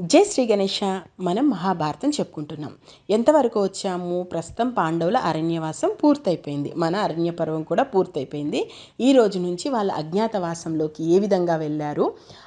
జై శ్రీ గణేష మనం మహాభారతం చెప్పుకుంటున్నాం. ఎంతవరకు వచ్చాము? ప్రస్తుతం పాండవుల అరణ్యవాసం పూర్తయిపోయింది. మన అరణ్య పర్వం కూడా పూర్తయిపోయింది. ఈ రోజు నుంచి వాళ్ళ అజ్ఞాతవాసంలోకి ఏ విధంగా వెళ్ళారు?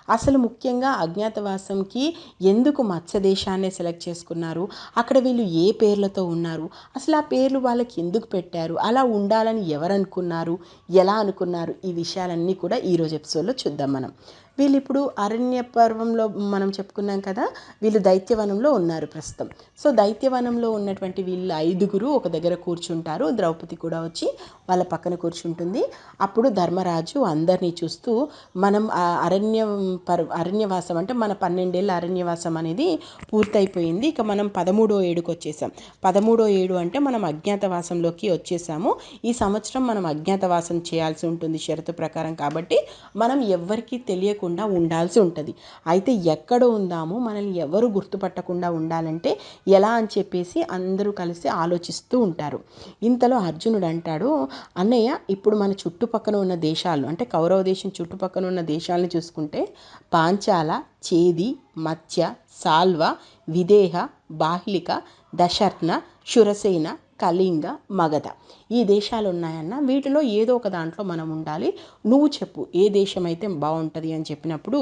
అసలు ముఖ్యంగా అజ్ఞాతవాసంకి ఎందుకు మత్స్య దేశాన్ని సెలెక్ట్ చేసుకున్నారు? అక్కడ వీళ్ళు ఏ పేర్లతో ఉన్నారు? అసలు ఆ పేర్లు వాళ్ళకి ఎందుకు పెట్టారు? అలా ఉండాలని ఎవరనుకున్నారు? ఎలా అనుకున్నారు? ఈ విషయాలన్నీ కూడా ఈరోజు ఎపిసోడ్లో చూద్దాం మనం. వీళ్ళు ఇప్పుడు అరణ్య పర్వంలో మనం చెప్పుకున్నాం కదా వీళ్ళు దైత్యవనంలో ఉన్నారు ప్రస్తుతం. సో దైత్యవనంలో ఉన్నటువంటి వీళ్ళు ఐదుగురు ఒక దగ్గర కూర్చుంటారు. ద్రౌపది కూడా వచ్చి వాళ్ళ పక్కన కూర్చుంటుంది. అప్పుడు ధర్మరాజు అందరినీ చూస్తూ మనం అరణ్యం అరణ్య పర్ అరణ్యవాసం అంటే మన పన్నెండేళ్ళ అరణ్యవాసం అనేది పూర్తయిపోయింది. ఇక మనం పదమూడో ఏడుకు వచ్చేసాం. పదమూడో ఏడు అంటే మనం అజ్ఞాతవాసంలోకి వచ్చేసాము. ఈ సంవత్సరం మనం అజ్ఞాతవాసం చేయాల్సి ఉంటుంది షరతు ప్రకారం కాబట్టి మనం ఎవ్వరికీ తెలియకుండా ఉండాల్సి ఉంటుంది. అయితే ఎక్కడ ఉందామో? మనల్ని ఎవరు గుర్తుపట్టకుండా ఉండాలంటే ఎలా అని చెప్పేసి అందరూ కలిసి ఆలోచిస్తూ ఉంటారు. ఇంతలో అర్జునుడు అంటాడు అన్నయ్య ఇప్పుడు మన చుట్టుపక్కన ఉన్న దేశాలు అంటే కౌరవ దేశం చుట్టుపక్కన ఉన్న దేశాలను చూసుకుంటే పాంచాల చేది మత్స్య సాల్వ విదేహ బాహ్లిక దశర్ణ శురసేన కళింగ మగధ. ఈ దేశాలు ఉన్నాయన్న వీటిలో ఏదో ఒక దాంట్లో మనం ఉండాలి. నువ్వు చెప్పు ఏ దేశం అయితే బాగుంటుంది అని చెప్పినప్పుడు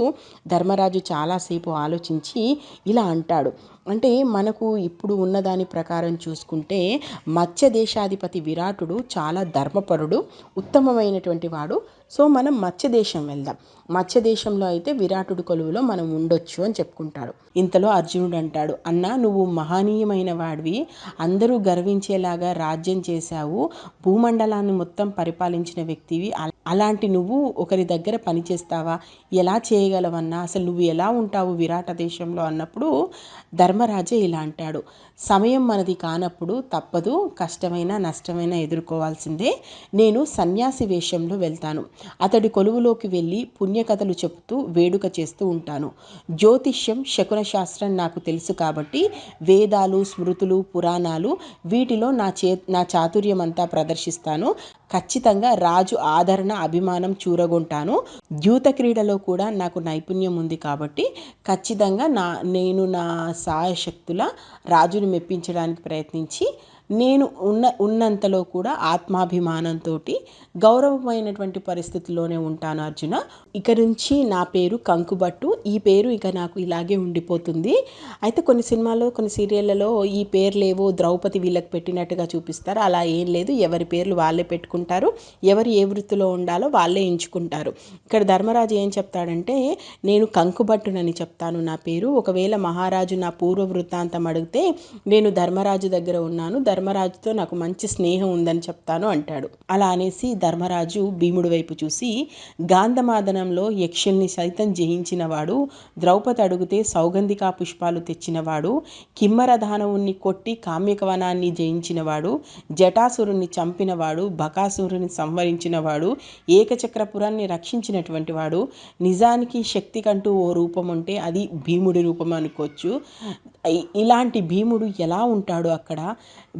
ధర్మరాజు చాలాసేపు ఆలోచించి ఇలా అంటాడు. అంటే మనకు ఇప్పుడు ఉన్నదాని ప్రకారం చూసుకుంటే మత్స్య దేశాధిపతి విరాటుడు చాలా ధర్మపరుడు ఉత్తమమైనటువంటి వాడు. సో మనం మత్స్య దేశం వెళ్దాం. మత్స్య దేశంలో అయితే విరాటుడు కొలువులో మనం ఉండొచ్చు అని చెప్పుకుంటాడు ఇంతలో అర్జునుడు అంటాడు అన్న నువ్వు మహనీయమైన వాడివి. అందరూ గర్వించేలాగా రాజ్యం చేశావు. భూమండలాన్ని మొత్తం పరిపాలించిన వ్యక్తివి అలాంటి నువ్వు ఒకరి దగ్గర పనిచేస్తావా ఎలా చేయగలవన్నా? అసలు నువ్వు ఎలా ఉంటావు విరాట దేశంలో అన్నప్పుడు ధర్మరాజే ఇలా అంటాడు. సమయం మనది కానప్పుడు తప్పదు కష్టమైన నష్టమైన ఎదుర్కోవాల్సిందే. నేను సన్యాసి వేషంలో వెళ్తాను. అతడి కొలువులోకి వెళ్ళి పుణ్యకథలు చెబుతూ వేడుక చేస్తూ ఉంటాను. జ్యోతిష్యం శకున శాస్త్రం నాకు తెలుసు కాబట్టి వేదాలు స్మృతులు పురాణాలు వీటిలో నా చే నా చాతుర్యం అంతా ప్రదర్శిస్తాను. ఖచ్చితంగా రాజు ఆదరణ అభిమానం చూరగొంటాను. ద్యూత క్రీడలో కూడా నాకు నైపుణ్యం ఉంది కాబట్టి ఖచ్చితంగా నా నేను నా సాయశక్తుల రాజుని మెప్పించడానికి ప్రయత్నించి నేను ఉన్న ఉన్నంతలో కూడా ఆత్మాభిమానంతో గౌరవమైనటువంటి పరిస్థితుల్లోనే ఉంటాను అర్జున. ఇక నుంచి నా పేరు కంకుబట్టు. ఈ పేరు ఇక నాకు ఇలాగే ఉండిపోతుంది. అయితే కొన్ని సినిమాల్లో కొన్ని సీరియళ్ళలో ఈ పేరు లేవో ద్రౌపది వీళ్ళకి పెట్టినట్టుగా చూపిస్తారు. అలా ఏం లేదు. ఎవరి పేర్లు వాళ్ళే పెట్టుకుంటారు. ఎవరు ఏ వృత్తిలో ఉండాలో వాళ్ళే ఎంచుకుంటారు. ఇక్కడ ధర్మరాజు ఏం చెప్తాడంటే నేను కంకుబట్టునని చెప్తాను నా పేరు. ఒకవేళ మహారాజు నా పూర్వ వృత్తాంతం అడిగితే నేను ధర్మరాజు దగ్గర ఉన్నాను. ధర్మరాజుతో నాకు మంచి స్నేహం ఉందని చెప్తాను అంటాడు. అలా అనేసి ధర్మరాజు భీముడి వైపు చూసి గాంధమాదనంలో యక్షుల్ని సైతం జయించినవాడు ద్రౌపది అడుగుతే సౌగంధికా పుష్పాలు తెచ్చినవాడు కిమ్మరధానవుణ్ణి కొట్టి కామ్యకవనాన్ని జయించినవాడు జటాసురుణ్ణి చంపినవాడు బకాసురుని సంవరించినవాడు ఏకచక్రపురాన్ని రక్షించినటువంటి వాడు నిజానికి శక్తి కంటూ ఓ రూపం ఉంటే అది భీముడి రూపం అనుకోవచ్చు. ఇలాంటి భీముడు ఎలా ఉంటాడు అక్కడ?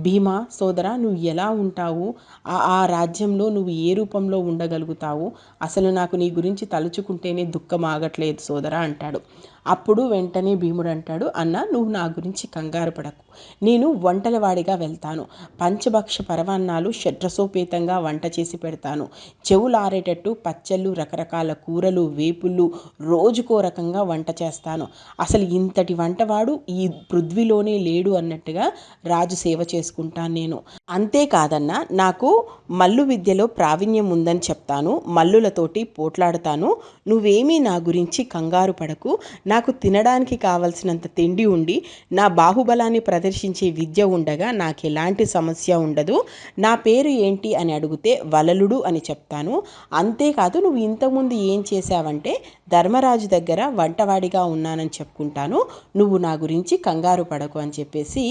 భీమా సోదరా నువ్వు ఎలా ఉంటావు? ఆ రాజ్యంలో నువ్వు ఏ రూపంలో ఉండగలుగుతావు? అసలు నాకు నీ గురించి తలుచుకుంటేనే దుఃఖం ఆగట్లేదు సోదరా అంటాడు. అప్పుడు వెంటనే భీముడు అంటాడు అన్న నువ్వు నా గురించి కంగారు పడకు. నేను వంటలవాడిగా వెళ్తాను. పంచభక్ష పరవాన్నాలు షడ్రసోపేతంగా వంట చేసి పెడతాను. చెవులారేటట్టు పచ్చళ్ళు రకరకాల కూరలు వేపుళ్ళు రోజుకో రకంగా వంట చేస్తాను. అసలు ఇంతటి వంటవాడు ఈ పృథ్వీలోనే లేడు అన్నట్టుగా రాజు సేవ చేసుకుంటాను నేను. అంతేకాదన్నా నాకు మల్లు విద్యలో ప్రావీణ్యం ఉందని చెప్తాను మల్లులతోటి పోట్లాడతాను. నువ్వేమీ నా గురించి కంగారు పడకు. నాకు తినడానికి కావలసినంత తిండి ఉండి నా బాహుబలాన్ని ప్రదర్శించే విద్య ఉండగా నాకు ఎలాంటి సమస్య ఉండదు. నా పేరు ఏంటి అని అడిగితే వలలుడు అని చెప్తాను. అంతేకాదు నువ్వు ఇంతకుముందు ఏం చేశావంటే ధర్మరాజు దగ్గర వంటవాడిగా ఉన్నానని చెప్పుకుంటాను. నువ్వు నా గురించి కంగారు పడకు అని చెప్పేసి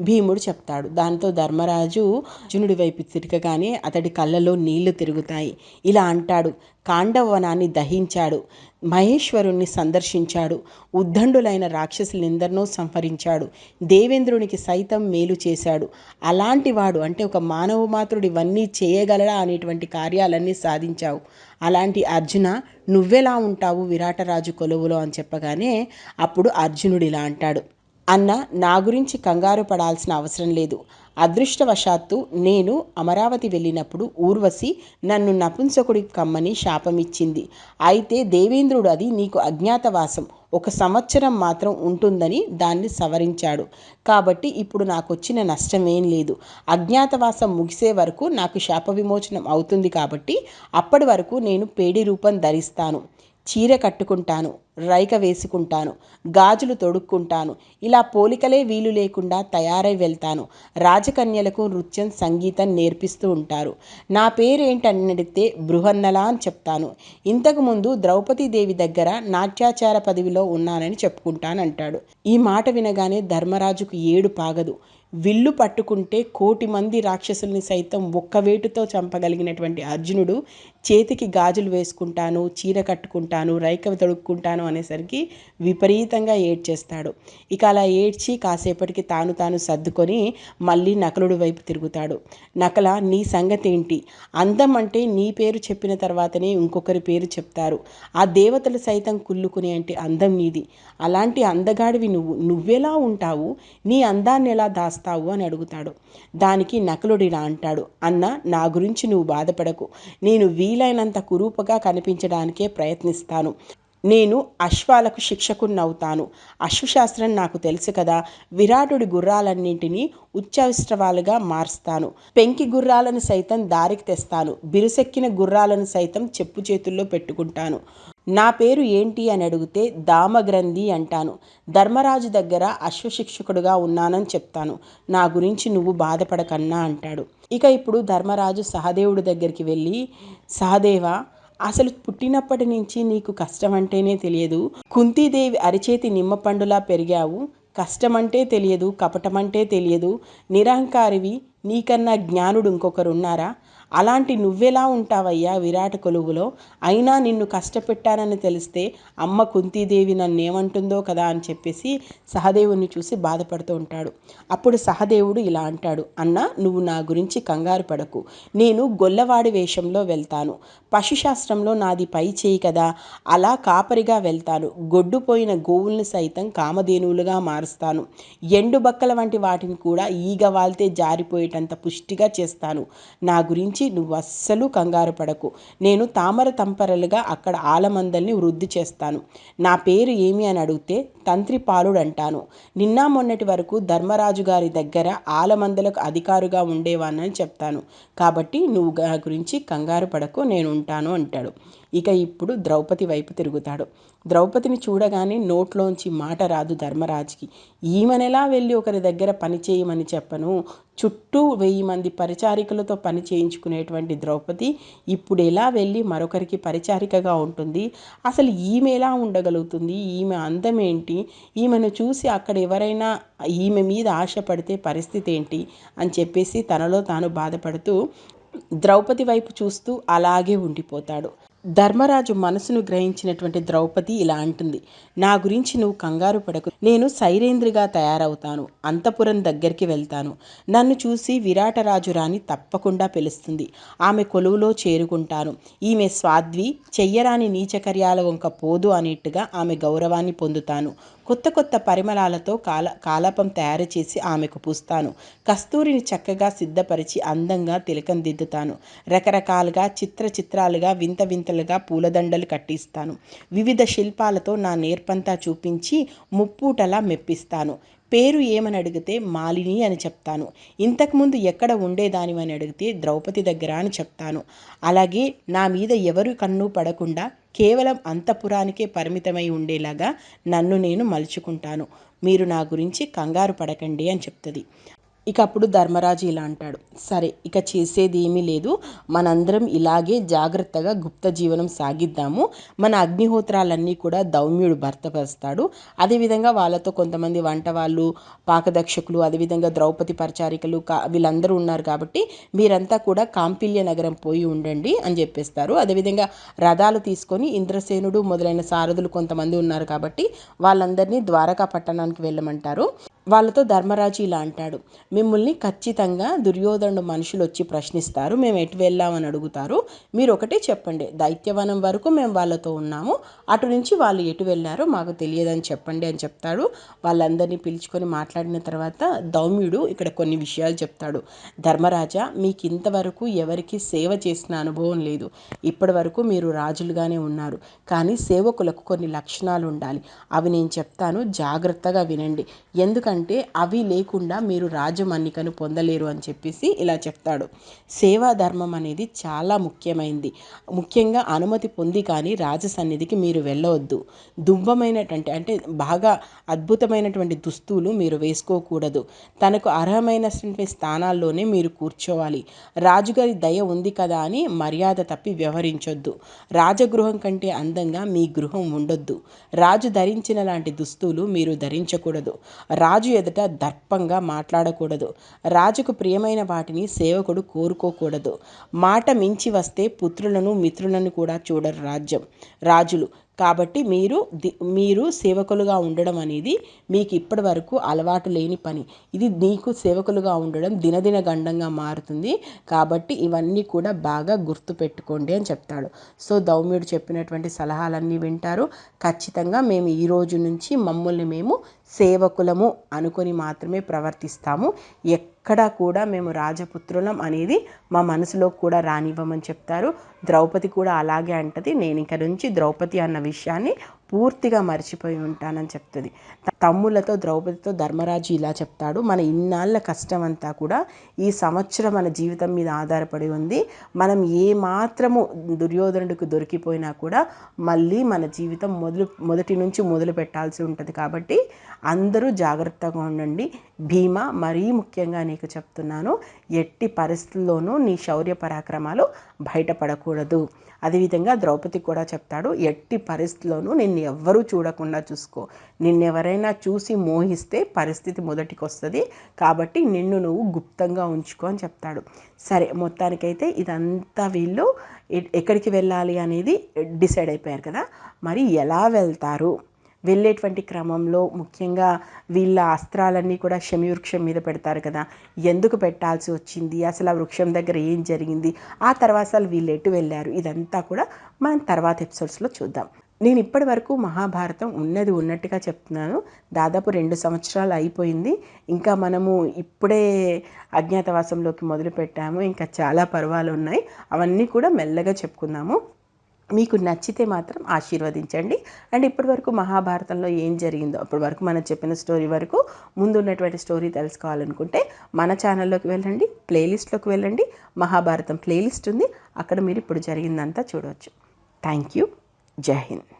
భీముడు చెప్తాడు. దాని దాంతో ధర్మరాజు అర్జునుడి వైపు తిరగగానే అతడి కళ్ళలో నీళ్ళు తిరుగుతాయి. ఇలా అంటాడు. కాండవనాన్ని దహించాడు. మహేశ్వరుణ్ణి సందర్శించాడు. ఉద్దండులైన రాక్షసులందరినో సంహరించాడు. దేవేంద్రునికి సైతం మేలు చేశాడు. అలాంటి వాడు అంటే ఒక మానవ మాత్రుడు ఇవన్నీ చేయగలడా అనేటువంటి కార్యాలన్నీ సాధించావు. అలాంటి అర్జున నువ్వెలా ఉంటావు విరాటరాజు కొలువులో అని చెప్పగానే అప్పుడు అర్జునుడు ఇలా అంటాడు. అన్న నా గురించి కంగారు పడాల్సిన అవసరం లేదు. అదృష్టవశాత్తు నేను అమరావతి వెళ్ళినప్పుడు ఊర్వశి నన్ను నపుంసకుడి కమ్మని శాపమిచ్చింది. అయితే దేవేంద్రుడు అది నీకు అజ్ఞాతవాసం. ఒక సంవత్సరం మాత్రం ఉంటుందని దాన్ని సవరించాడు. కాబట్టి ఇప్పుడు నాకు వచ్చిన నష్టమేం లేదు. అజ్ఞాతవాసం ముగిసే వరకు నాకు శాప విమోచనం అవుతుంది కాబట్టి అప్పటి వరకు నేను పేడి రూపం ధరిస్తాను. చీర కట్టుకుంటాను. రైక వేసుకుంటాను గాజులు తొడుక్కుంటాను ఇలా పోలికలే వీలు లేకుండా తయారై వెళ్తాను. రాజకన్యలకు నృత్యం సంగీతం నేర్పిస్తూ ఉంటారు. నా పేరేంటని అడిగితే బృహన్నల అని చెప్తాను. ఇంతకుముందు ద్రౌపదీదేవి దగ్గర నాట్యాచార పదవిలో ఉన్నానని చెప్పుకుంటానంటాడు. ఈ మాట వినగానే ధర్మరాజుకు ఏడు పాగదు. విల్లు పట్టుకుంటే కోటి మంది రాక్షసుల్ని సైతం ఒక్కవేటుతో చంపగలిగినటువంటి అర్జునుడు చేతికి గాజులు వేసుకుంటాను చీర కట్టుకుంటాను రైక తొడుక్కుంటాను అనేసరికి విపరీతంగా ఏడ్చేస్తాడు. ఇక అలా ఏడ్చి కాసేపటికి తాను తాను సర్దుకొని మళ్ళీ నకలుడు వైపు తిరుగుతాడు. నకల నీ సంగతి ఏంటి అందం అంటే నీ పేరు చెప్పిన తర్వాతనే ఇంకొకరి పేరు చెప్తారు. ఆ దేవతలు సైతం కుళ్ళుకునే అంటే అందం నీది. అలాంటి అందగాడివి నువ్వు. నువ్వెలా ఉంటావు? నీ అందాన్ని ఎలా దాస్తావు? అని అడుగుతాడు. దానికి నకలుడు ఇలా అంటాడు. అన్న నా గురించి నువ్వు బాధపడకు. నేను వీలైనంత కురూపగా కనిపించడానికే ప్రయత్నిస్తాను. నేను అశ్వాలకు శిక్షకున్నవుతాను అశ్వశాస్త్రం నాకు తెలుసు కదా విరాటుడి గుర్రాలన్నింటినీ ఉచ్చవిష్ట్రవాలుగా మారుస్తాను. పెంకి గుర్రాలను సైతం దారికి తెస్తాను. బిరుసెక్కిన గుర్రాలను సైతం చెప్పు చేతుల్లో పెట్టుకుంటాను. నా పేరు ఏంటి అని అడిగితే దామగ్రంథి అంటాను. ధర్మరాజు దగ్గర అశ్వశిక్షకుడుగా ఉన్నానని చెప్తాను. నా గురించి నువ్వు బాధపడకన్నా అంటాడు. ఇక ఇప్పుడు ధర్మరాజు సహదేవుడి దగ్గరికి వెళ్ళి సహదేవ అసలు పుట్టినప్పటి నుంచి నీకు కష్టం అంటేనే తెలియదు. కుంతీదేవి అరిచేతి నిమ్మపండులా పెరిగావు. కష్టమంటే తెలియదు కపటమంటే తెలియదు. నిరాంకారివి నీకన్నా జ్ఞానుడు ఇంకొకరున్నారా? అలాంటి నువ్వెలా ఉంటావయ్యా విరాట్ కొలువులో? అయినా నిన్ను కష్టపెట్టానని తెలిస్తే అమ్మ కుంతీదేవి నన్ను ఏమంటుందో కదా అని చెప్పేసి సహదేవుని చూసి బాధపడుతూ ఉంటాడు. అప్పుడు సహదేవుడు ఇలా అంటాడు అన్న నువ్వు నా గురించి కంగారు పడకు. నేను గొల్లవాడి వేషంలో వెళ్తాను. పశుశాస్త్రంలో నాది పై చేయి కదా. అలా కాపరిగా వెళ్తాను. గొడ్డుపోయిన గోవుల్ని సైతం కామధేనువులుగా మారుస్తాను. ఎండు బక్కల వంటి వాటిని కూడా ఈగ వాల్తే జారిపోయేటంత పుష్టిగా చేస్తాను. నా గురించి నువ్వు అస్సలు కంగారు పడకు. నేను తామర తంపరలుగా అక్కడ ఆలమందల్ని వృద్ధి చేస్తాను. నా పేరు ఏమి అని అడిగితే తంత్రి అంటాను నిన్న మొన్నటి వరకు ధర్మరాజు గారి దగ్గర ఆలమందలకు అధికారుగా ఉండేవానని చెప్తాను. కాబట్టి నువ్వు నా గురించి కంగారు పడకు నేను ఉంటాను అంటాడు. ఇక ఇప్పుడు ద్రౌపది వైపు తిరుగుతాడు. ద్రౌపదిని చూడగానే నోట్లోంచి మాట రాదు ధర్మరాజుకి. ఈమెనెలా వెళ్ళి ఒకరి దగ్గర పని చేయమని చెప్పను? చుట్టూ వెయ్యి మంది పరిచారికలతో పని చేయించుకునేటువంటి ద్రౌపది ఇప్పుడు ఎలా వెళ్ళి మరొకరికి పరిచారికగా ఉంటుంది? అసలు ఈమె ఎలా ఉండగలుగుతుంది? ఈమె అందమేంటి? ఈమెను చూసి అక్కడ ఎవరైనా ఈమె మీద ఆశపడితే పరిస్థితి ఏంటి అని చెప్పేసి తనలో తాను బాధపడుతూ ద్రౌపది వైపు చూస్తూ అలాగే ఉండిపోతాడు. ధర్మరాజు మనసును గ్రహించినటువంటి ద్రౌపది ఇలా అంటుంది నా గురించి నువ్వు కంగారు పడకు. నేను సైరేంద్రిగా తయారవుతాను. అంతపురం దగ్గరికి వెళ్తాను. నన్ను చూసి విరాటరాజు రాణి తప్పకుండా పిలుస్తుంది. ఆమె కొలువులో చేరుకుంటాను. ఈమె స్వాద్వి చెయ్యరాని నీచకర్యాల వంక పోదు అనేట్టుగా ఆమె గౌరవాన్ని పొందుతాను. కొత్త కొత్త పరిమళాలతో కాల కాలపం తయారు చేసి ఆమెకు పూస్తాను. కస్తూరిని చక్కగా సిద్ధపరిచి అందంగా తిలకం దిద్దుతాను. రకరకాలుగా చిత్ర చిత్రాలుగా వింత వింతలుగా పూలదండలు కట్టిస్తాను. వివిధ శిల్పాలతో నా నేర్పంతా చూపించి ముప్పూటలా మెప్పిస్తాను. పేరు ఏమని అడిగితే మాలిని అని చెప్తాను. ఇంతకుముందు ఎక్కడ ఉండేదానివని అడిగితే ద్రౌపది దగ్గర అని చెప్తాను. అలాగే నా మీద ఎవరు కన్ను పడకుండా కేవలం అంతఃపురానికే పరిమితమై ఉండేలాగా నన్ను నేను మలుచుకుంటాను. మీరు నా గురించి కంగారు పడకండి అని చెప్తుంది. ఇక అప్పుడు ధర్మరాజు ఇలా అంటాడు. సరే ఇక చేసేది ఏమీ లేదు. మనందరం ఇలాగే జాగ్రత్తగా గుప్త జీవనం సాగిద్దాము. మన అగ్నిహోత్రాలన్నీ కూడా దౌమ్యుడు భర్తపరుస్తాడు. అదేవిధంగా వాళ్ళతో కొంతమంది వంట వాళ్ళు పాకదక్షకులు అదేవిధంగా ద్రౌపది పరిచారికలు కా వీళ్ళందరూ ఉన్నారు కాబట్టి మీరంతా కూడా కాంపిల్య నగరం పోయి ఉండండి అని చెప్పేస్తారు. అదేవిధంగా రథాలు తీసుకొని ఇంద్రసేనుడు మొదలైన సారథులు కొంతమంది ఉన్నారు కాబట్టి వాళ్ళందరినీ ద్వారకా పట్టణానికి వెళ్ళమంటారు. వాళ్ళతో ధర్మరాజు ఇలా అంటాడు. మిమ్మల్ని ఖచ్చితంగా దుర్యోధనుడు మనుషులు వచ్చి ప్రశ్నిస్తారు. మేము ఎటు వెళ్ళామని అడుగుతారు. మీరు ఒకటే చెప్పండి. దైత్యవనం వరకు మేము వాళ్ళతో ఉన్నాము. అటు నుంచి వాళ్ళు ఎటు వెళ్ళారో మాకు తెలియదని చెప్పండి అని చెప్తాడు. వాళ్ళందరినీ పిలుచుకొని మాట్లాడిన తర్వాత దౌమ్యుడు ఇక్కడ కొన్ని విషయాలు చెప్తాడు. ధర్మరాజా మీకు ఇంతవరకు ఎవరికి సేవ చేసిన అనుభవం లేదు. ఇప్పటి వరకు మీరు రాజులుగానే ఉన్నారు. కానీ సేవకులకు కొన్ని లక్షణాలు ఉండాలి. అవి నేను చెప్తాను. జాగ్రత్తగా వినండి. ఎందుకంటే అవి లేకుండా మీరు రాజమన్నికను పొందలేరు అని చెప్పేసి ఇలా చెప్తాడు. సేవా ధర్మం అనేది చాలా ముఖ్యమైనది ముఖ్యంగా అనుమతి పొంది కానీ రాజసన్నిధికి మీరు వెళ్ళవద్దు. దుంబమైనటువంటి అంటే బాగా అద్భుతమైనటువంటి దుస్తులు మీరు వేసుకోకూడదు. తనకు అర్హమైనటువంటి స్థానాల్లోనే మీరు కూర్చోవాలి. రాజుగారి దయ ఉంది కదా అని మర్యాద తప్పి వ్యవహరించొద్దు. రాజగృహం కంటే అందంగా మీ గృహం ఉండొద్దు. రాజు ధరించిన లాంటి దుస్తులు మీరు ధరించకూడదు. రాజు రాజు ఎదుట దర్పంగా మాట్లాడకూడదు. రాజుకు ప్రియమైన వాటిని సేవకుడు కోరుకోకూడదు. మాట మించి వస్తే పుత్రులను మిత్రులను కూడా చూడరు రాజ్యం. రాజులు కాబట్టి మీరు ది మీరు సేవకులుగా ఉండడం అనేది మీకు ఇప్పటి వరకు అలవాటు లేని పని. ఇది నీకు సేవకులుగా ఉండడం దినదిన గండంగా మారుతుంది. కాబట్టి ఇవన్నీ కూడా బాగా గుర్తుపెట్టుకోండి అని చెప్తాడు. సో దౌమ్యుడు చెప్పినటువంటి సలహాలన్నీ వింటారు. ఖచ్చితంగా మేము ఈ రోజు నుంచి మమ్మల్ని మేము సేవకులము అనుకొని మాత్రమే ప్రవర్తిస్తాము. ఎక్కడ కూడా మేము రాజపుత్రులం అనేది మా మనసులో కూడా రానివ్వమని చెప్తారు. ద్రౌపది కూడా అలాగే అంటది. నేను ఇక నుంచి ద్రౌపది అన్న విషయాన్ని పూర్తిగా మర్చిపోయి ఉంటానని చెప్తుంది. తమ్ములతో ద్రౌపదితో ధర్మరాజు ఇలా చెప్తాడు. మన ఇన్నాళ్ళ కష్టం అంతా కూడా ఈ సంవత్సరం మన జీవితం మీద ఆధారపడి ఉంది. మనం ఏ మాత్రము దుర్యోధనుడికి దొరికిపోయినా కూడా మళ్ళీ మన జీవితం మొదలు మొదటి నుంచి మొదలు పెట్టాల్సి ఉంటుంది కాబట్టి అందరూ జాగ్రత్తగా ఉండండి. భీమా మరీ ముఖ్యంగా నీకు చెప్తున్నాను ఎట్టి పరిస్థితుల్లోనూ నీ శౌర్య పరాక్రమాలు బయటపడకూడదు. అదేవిధంగా ద్రౌపది కూడా చెప్తాడు ఎట్టి పరిస్థితుల్లోనూ నిన్ను ఎవ్వరూ చూడకుండా చూసుకో. నిన్నెవరైనా చూసి మోహిస్తే పరిస్థితి మొదటికి వస్తుంది కాబట్టి నిన్ను నువ్వు గుప్తంగా ఉంచుకో అని చెప్తాడు. సరే మొత్తానికైతే ఇదంతా వీళ్ళు ఎక్కడికి వెళ్ళాలి అనేది డిసైడ్ అయిపోయారు కదా. మరి ఎలా వెళ్తారు? వెళ్ళేటువంటి క్రమంలో ముఖ్యంగా వీళ్ళ అస్త్రాలన్నీ కూడా శమీవృక్షం మీద పెడతారు కదా. ఎందుకు పెట్టాల్సి వచ్చింది? అసలు ఆ వృక్షం దగ్గర ఏం జరిగింది? ఆ తర్వాత అసలు వీళ్ళు ఎటు వెళ్ళారు? ఇదంతా కూడా మనం తర్వాత ఎపిసోడ్స్లో చూద్దాం. నేను ఇప్పటి వరకు మహాభారతం ఉన్నది ఉన్నట్టుగా చెప్తున్నాను. దాదాపు రెండు సంవత్సరాలు అయిపోయింది. ఇంకా మనము ఇప్పుడే అజ్ఞాతవాసంలోకి మొదలుపెట్టాము ఇంకా చాలా పర్వాలు ఉన్నాయి. అవన్నీ కూడా మెల్లగా చెప్పుకుందాము. మీకు నచ్చితే మాత్రం ఆశీర్వదించండి. అండ్ ఇప్పటి వరకు మహాభారతంలో ఏం జరిగిందో అప్పటి వరకు మనం చెప్పిన స్టోరీ వరకు ముందు ఉన్నటువంటి స్టోరీ తెలుసుకోవాలనుకుంటే మన ఛానల్లోకి వెళ్ళండి ప్లేలిస్ట్లోకి వెళ్ళండి. మహాభారతం ప్లేలిస్ట్ ఉంది. అక్కడ మీరు ఇప్పుడు జరిగిందంతా చూడవచ్చు. Thank you. జై హింద్